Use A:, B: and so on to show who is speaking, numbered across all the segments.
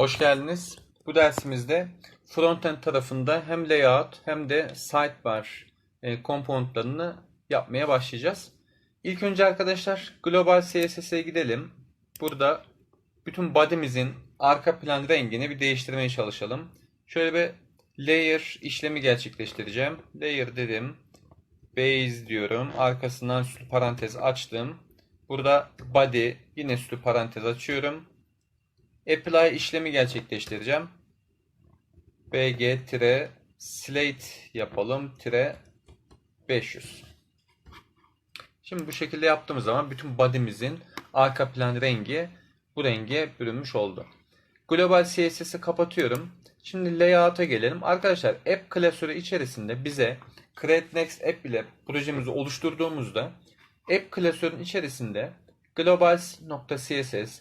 A: Hoş geldiniz. Bu dersimizde frontend tarafında hem layout hem de sidebar e, komponentlerini yapmaya başlayacağız. İlk önce arkadaşlar global CSS'e gidelim. Burada bütün body'mizin arka plan rengini bir değiştirmeye çalışalım. Şöyle bir layer işlemi gerçekleştireceğim. Layer dedim. Base diyorum. Arkasından süslü parantez açtım. Burada body yine süslü parantez açıyorum. Apply işlemi gerçekleştireceğim. bg slate yapalım tire 500. Şimdi bu şekilde yaptığımız zaman bütün body'mizin arka plan rengi bu renge bürünmüş oldu. Global CSS'i kapatıyorum. Şimdi layout'a gelelim. Arkadaşlar app klasörü içerisinde bize create next app ile projemizi oluşturduğumuzda app klasörün içerisinde global.css,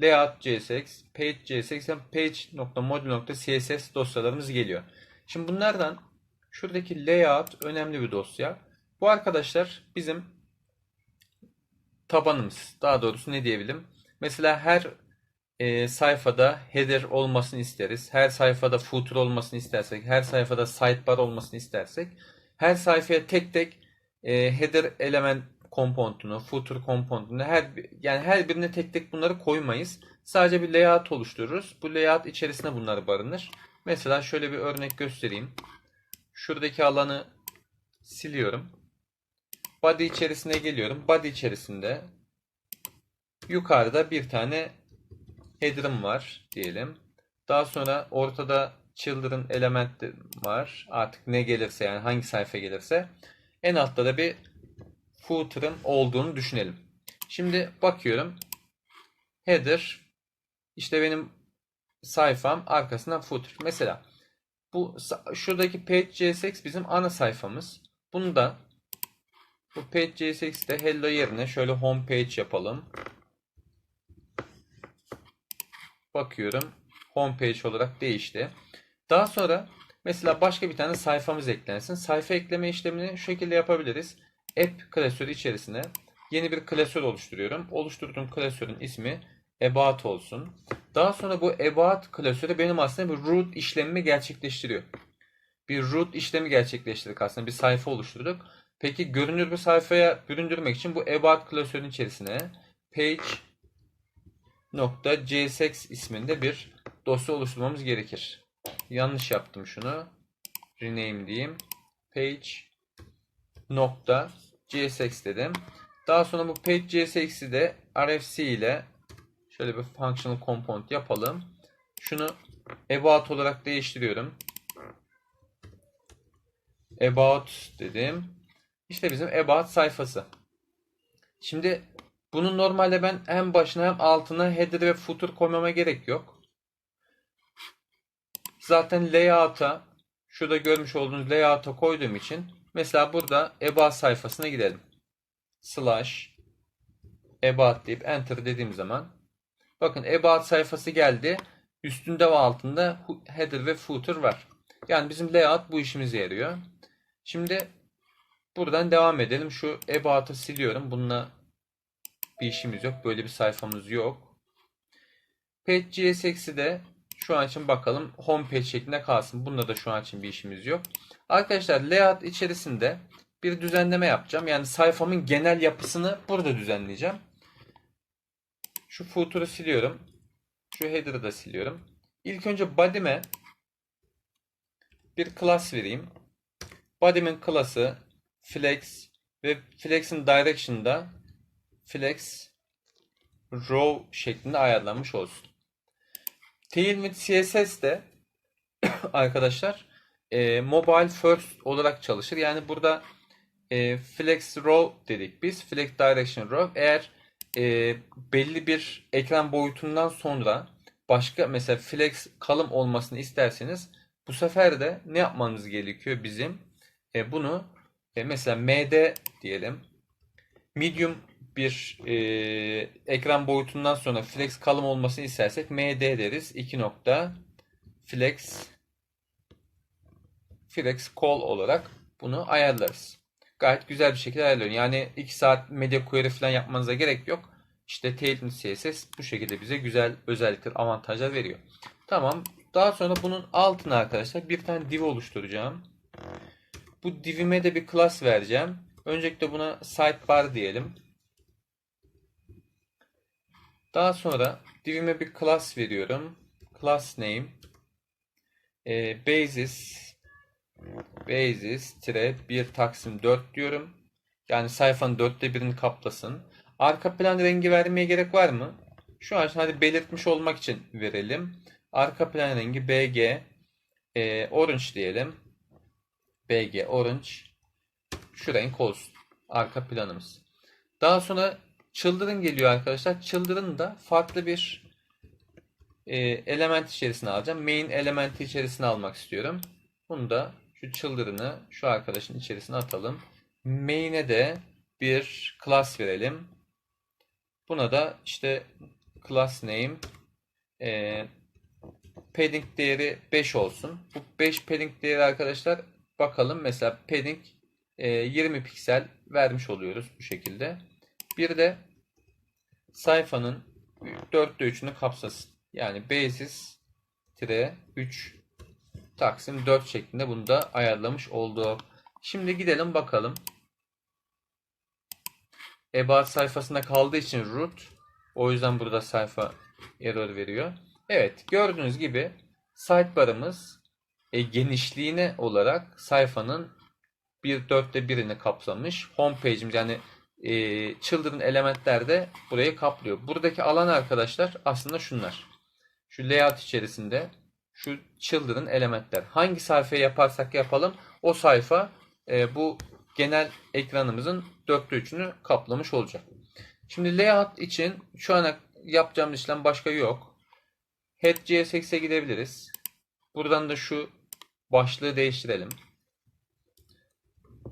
A: head.csx, layout.csx, page.csx ve page.module.css dosyalarımız geliyor. Şimdi bunlardan şuradaki layout önemli bir dosya. Bu arkadaşlar bizim tabanımız. Daha doğrusu ne diyebilirim? Mesela her e, sayfada header olmasını isteriz. Her sayfada footer olmasını istersek, her sayfada sidebar olmasını istersek, her sayfaya tek tek e, header element komponentunu, footer komponentunu her yani her birine tek tek bunları koymayız. Sadece bir layout oluştururuz. Bu layout içerisinde bunlar barınır. Mesela şöyle bir örnek göstereyim. Şuradaki alanı siliyorum. Body içerisine geliyorum. Body içerisinde yukarıda bir tane header'ım var diyelim. Daha sonra ortada children element var. Artık ne gelirse yani hangi sayfa gelirse. En altta da bir footer'ın olduğunu düşünelim. Şimdi bakıyorum. Header işte benim sayfam arkasından footer. Mesela bu şuradaki page.jsx bizim ana sayfamız. Bunu da bu page.jsx'te hello yerine şöyle home page yapalım. Bakıyorum. Home page olarak değişti. Daha sonra mesela başka bir tane sayfamız eklensin. Sayfa ekleme işlemini şu şekilde yapabiliriz. App klasörü içerisine yeni bir klasör oluşturuyorum. Oluşturduğum klasörün ismi about olsun. Daha sonra bu about klasörü benim aslında bir root işlemimi gerçekleştiriyor. Bir root işlemi gerçekleştirdik aslında. Bir sayfa oluşturduk. Peki görünür bir sayfaya büründürmek için bu about klasörün içerisine page .csx isminde bir dosya oluşturmamız gerekir. Yanlış yaptım şunu. Rename diyeyim. Page nokta .csx dedim. Daha sonra bu page .csx'i de rfc ile şöyle bir functional component yapalım. Şunu about olarak değiştiriyorum. About dedim. İşte bizim about sayfası. Şimdi bunun normalde ben hem başına hem altına header ve footer koymama gerek yok. Zaten layout'a şurada görmüş olduğunuz layout'a koyduğum için mesela burada about sayfasına gidelim. Slash about deyip enter dediğim zaman bakın about sayfası geldi. Üstünde ve altında header ve footer var. Yani bizim layout bu işimize yarıyor. Şimdi buradan devam edelim. Şu about'ı siliyorum. Bununla bir işimiz yok. Böyle bir sayfamız yok. Page.jsx'i de şu an için bakalım home page şeklinde kalsın. Bunda da şu an için bir işimiz yok. Arkadaşlar layout içerisinde bir düzenleme yapacağım. Yani sayfamın genel yapısını burada düzenleyeceğim. Şu footer'ı siliyorum. Şu header'ı da siliyorum. İlk önce body'me bir class vereyim. Body'min class'ı flex ve flex'in direction'da flex row şeklinde ayarlanmış olsun. Tailwind CSS de arkadaşlar e, mobile first olarak çalışır. Yani burada e, flex row dedik biz. Flex direction row. Eğer e, belli bir ekran boyutundan sonra başka mesela flex kalım olmasını isterseniz bu sefer de ne yapmamız gerekiyor bizim? E, bunu e, mesela MD diyelim. Medium bir e, ekran boyutundan sonra flex kalım olmasını istersek MD deriz. 2 nokta flex flex call olarak bunu ayarlarız. Gayet güzel bir şekilde ayarlıyorum. Yani 2 saat media query falan yapmanıza gerek yok. işte Tailwind CSS bu şekilde bize güzel özellikler, avantajlar veriyor. Tamam. Daha sonra bunun altına arkadaşlar bir tane div oluşturacağım. Bu divime de bir class vereceğim. Öncelikle buna sidebar diyelim. Daha sonra divime bir class veriyorum. Class name e, basis basis tire 1 taksim 4 diyorum. Yani sayfanın dörtte birini kaplasın. Arka plan rengi vermeye gerek var mı? Şu an hadi belirtmiş olmak için verelim. Arka plan rengi BG e, orange diyelim. BG orange şu renk olsun. Arka planımız. Daha sonra Children geliyor arkadaşlar. Children'ı da farklı bir e, element içerisine alacağım. Main elementi içerisine almak istiyorum. Bunu da şu Children'ı şu arkadaşın içerisine atalım. Main'e de bir class verelim. Buna da işte class name e, padding değeri 5 olsun. Bu 5 padding değeri arkadaşlar bakalım mesela padding e, 20 piksel vermiş oluyoruz bu şekilde. Bir de sayfanın 4'te 3'ünü kapsasın. Yani basis tire 3 taksim 4 şeklinde bunu da ayarlamış olduk. Şimdi gidelim bakalım. About sayfasında kaldığı için root o yüzden burada sayfa error veriyor. Evet gördüğünüz gibi sidebar'ımız e, genişliğine olarak sayfanın bir dörtte birini kaplamış. Homepage'imiz yani e, children elementler de burayı kaplıyor. Buradaki alan arkadaşlar aslında şunlar. Şu layout içerisinde şu children elementler. Hangi sayfayı yaparsak yapalım o sayfa e, bu genel ekranımızın dörtte üçünü kaplamış olacak. Şimdi layout için şu ana yapacağımız işlem başka yok. Head CSX'e gidebiliriz. Buradan da şu başlığı değiştirelim.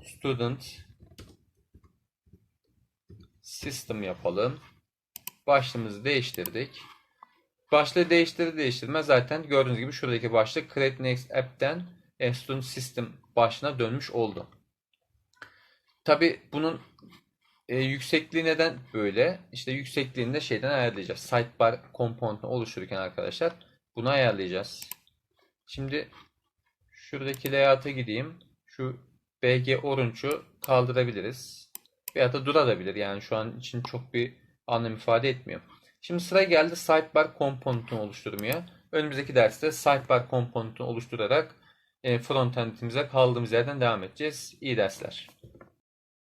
A: Student System yapalım. Başlığımızı değiştirdik. Başlığı değiştirir değiştirmez zaten gördüğünüz gibi şuradaki başlık Create Next App'ten Student System başlığına dönmüş oldu. Tabi bunun e, yüksekliği neden böyle? İşte yüksekliğini de şeyden ayarlayacağız. Sidebar komponentini oluştururken arkadaşlar bunu ayarlayacağız. Şimdi şuradaki layout'a gideyim. Şu BG Orange'u kaldırabiliriz. Veyahut da durabilir. Yani şu an için çok bir anlam ifade etmiyor. Şimdi sıra geldi sidebar komponentini oluşturmaya. Önümüzdeki derste sidebar komponentini oluşturarak e, frontend'imize kaldığımız yerden devam edeceğiz. İyi dersler.